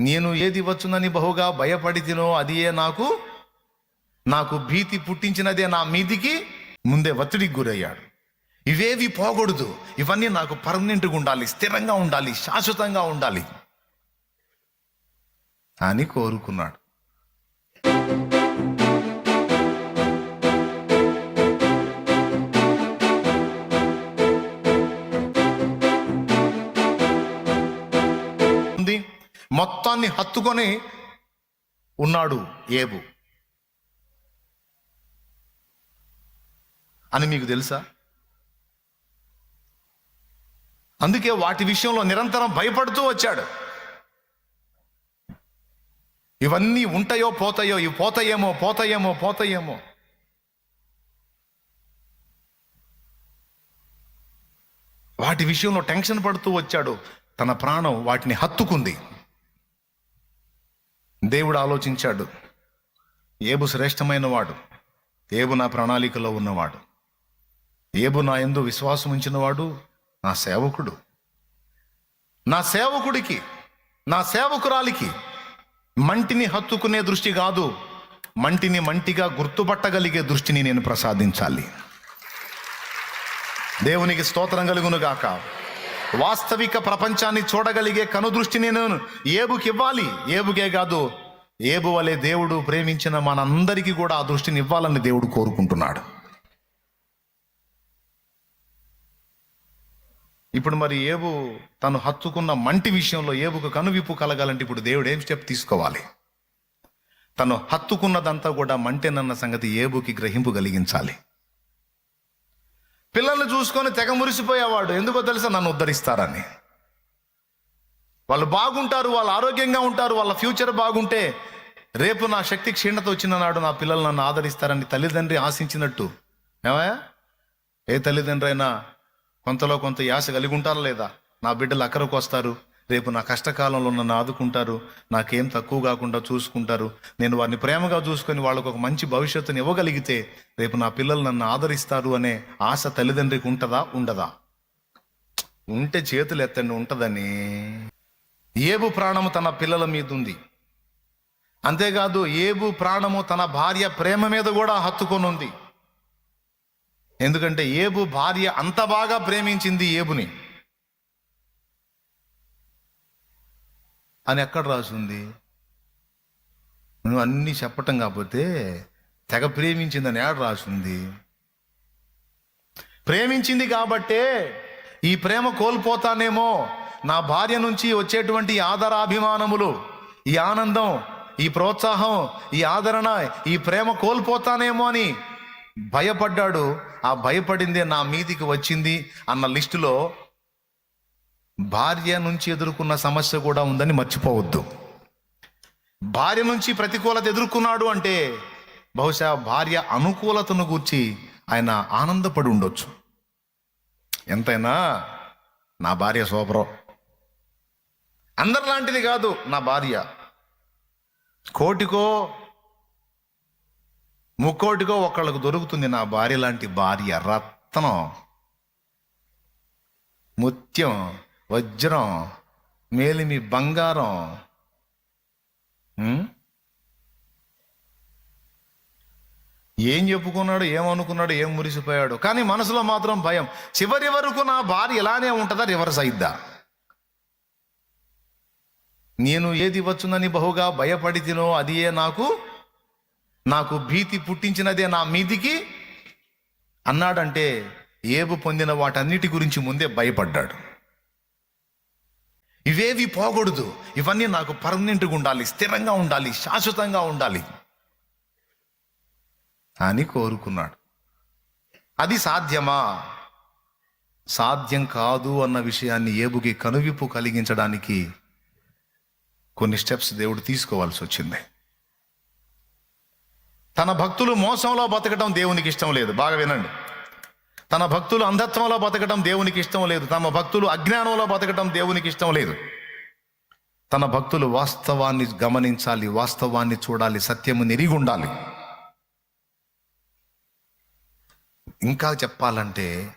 నేను ఏది వచ్చునని బహుగా భయపడి తినో అదియే నాకు నాకు భీతి పుట్టించినదే నా మీదికి ముందే ఒత్తిడికి గురయ్యాడు. ఇవేవి పోకూడదు ఇవన్నీ నాకు పర్మనెంట్గా ఉండాలి స్థిరంగా ఉండాలి శాశ్వతంగా ఉండాలి అని కోరుకున్నాడు. మొత్తాన్ని హత్తుకొని ఉన్నాడు ఏబు. అని మీకు తెలుసా? అందుకే వాటి విషయంలో నిరంతరం భయపడుతూ వచ్చాడు. ఇవన్నీ ఉంటాయో పోతాయో ఇవి పోతాయేమో పోతాయేమో పోతాయేమో. వాటి విషయంలో టెన్షన్ పడుతూ వచ్చాడు. తన ప్రాణం వాటిని హత్తుకుంది. దేవుడు ఆలోచించాడు. ఏబు శ్రేష్టమైన వాడు ఏబు నా ప్రణాళికలో ఉన్నవాడు. ఏబు నా ఎందు విశ్వాసం ఉంచినవాడు నా సేవకుడు. నా సేవకుడికి నా సేవకురాలికి మంటిని హత్తుకునే దృష్టి కాదు మంటిని మంటిగా గుర్తుపట్టగలిగే దృష్టిని నేను ప్రసాదించాలి. దేవునికి స్తోత్రం కలుగునుగాక వాస్తవిక ప్రపంచాన్ని చూడగలిగే కనుదృష్టి నేను ఏబుకి ఇవ్వాలి. ఏబుకే కాదు ఏబు వలె దేవుడు ప్రేమించిన మనందరికీ కూడా ఆ దృష్టిని ఇవ్వాలని దేవుడు కోరుకుంటున్నాడు. ఇప్పుడు మరి ఏబు తను హత్తుకున్న మంటి విషయంలో ఏబుకు కనువిప్పు కలగాలంటే ఇప్పుడు దేవుడు ఏం స్టెప్ తీసుకోవాలి? తను హత్తుకున్నదంతా కూడా మంటేనన్న సంగతి ఏబుకి గ్రహింపు కలిగించాలి. పిల్లల్ని చూసుకొని తెగ మురిసిపోయేవాడు. ఎందుకో తెలుసా? నన్ను ఉద్ధరిస్తారని. వాళ్ళు బాగుంటారు వాళ్ళు ఆరోగ్యంగా ఉంటారు వాళ్ళ ఫ్యూచర్ బాగుంటే రేపు నా శక్తి క్షీణత వచ్చిన నాడు నా పిల్లలు నన్ను ఆదరిస్తారని తల్లిదండ్రి ఆశించినట్టు. ఏమయ్యా? ఏ తల్లిదండ్రి అయినా కొంతలో కొంత యాస కలిగి ఉంటారా లేదా? నా బిడ్డలు అక్కడికి వస్తారు. రేపు నా కష్టకాలంలో నన్ను ఆదుకుంటారు. నాకేం తక్కువ కాకుండా చూసుకుంటారు. నేను వారిని ప్రేమగా చూసుకొని వాళ్ళకు ఒక మంచి భవిష్యత్తుని ఇవ్వగలిగితే రేపు నా పిల్లలు నన్ను ఆదరిస్తారు అనే ఆశ తల్లిదండ్రికి ఉంటుందా? ఉండదా? ఉంటే చేతులు ఎత్తండి ఉంటుందని. ఏబు ప్రాణము తన పిల్లల మీద ఉంది అంతేకాదు ఏబు ప్రాణము తన భార్య ప్రేమ మీద కూడా హత్తుకొని ఉంది ఎందుకంటే ఏబు భార్య అంత బాగా ప్రేమించింది ఏబుని. అని ఎక్కడ రాసింది నువ్వు అన్నీ చెప్పటం కాకపోతే తెగ ప్రేమించిందని ఏడ రాసింది ప్రేమించింది కాబట్టే ఈ ప్రేమ కోల్పోతానేమో నా భార్య నుంచి వచ్చేటువంటి ఆదరాభిమానములు ఈ ఆనందం ఈ ప్రోత్సాహం ఈ ఆదరణ ఈ ప్రేమ కోల్పోతానేమో అని భయపడ్డాడు. ఆ భయపడిందే నా మీదికి వచ్చింది అన్న లిస్టులో భార్య నుంచి ఎదుర్కొన్న సమస్య కూడా ఉందని మర్చిపోవద్దు. భార్య నుంచి ప్రతికూలత ఎదుర్కొన్నాడు అంటే బహుశా భార్య అనుకూలతను గూర్చి ఆయన ఆనందపడి ఉండొచ్చు. ఎంతైనా నా భార్య సూపరం. అందరిలాంటిది కాదు నా భార్య. కోటికో ముక్కోటికో ఒకళ్ళకు దొరుకుతుంది నా భార్య లాంటి భార్య రత్నం. ముత్యం. వజ్రం మేలిమి బంగారం. ఏం చెప్పుకున్నాడు ఏమనుకున్నాడు ఏం మురిసిపోయాడు. కానీ మనసులో మాత్రం భయం. చివరి వరకు నా భార్య ఇలానే ఉంటుందా రివర్స్ అయిద్దా? నేను ఏది వచ్చునని బహుగా భయపడి తినో అదియే నాకు నాకు భీతి పుట్టించినదే నా మీదికి. అన్నాడంటే ఏబు పొందిన వాటన్నిటి గురించి ముందే భయపడ్డాడు. ఇవేవి పోకూడదు. ఇవన్నీ నాకు పర్మనెంట్గా ఉండాలి స్థిరంగా ఉండాలి శాశ్వతంగా ఉండాలి. అని కోరుకున్నాడు. అది సాధ్యమా? సాధ్యం కాదు అన్న విషయాన్ని ఏబుకి కనువిప్పు కలిగించడానికి కొన్ని స్టెప్స్ దేవుడు తీసుకోవాల్సి వచ్చింది. తన భక్తులు మోసంలో బతకడం దేవునికి ఇష్టం లేదు. బాగా వినండి. తన భక్తులు అంధత్వంలో బతకడం దేవునికి ఇష్టం లేదు. తమ భక్తులు అజ్ఞానంలో బతకడం దేవునికి ఇష్టం లేదు. తన భక్తులు వాస్తవాన్ని గమనించాలి వాస్తవాన్ని చూడాలి సత్యము నిరిగి ఉండాలి ఇంకా చెప్పాలంటే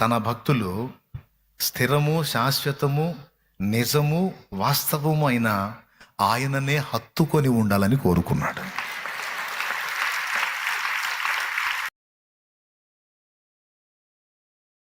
తన భక్తులు స్థిరము శాశ్వతము నిజము వాస్తవము అయిన ఆయననే హత్తుకొని ఉండాలని కోరుకున్నాడు.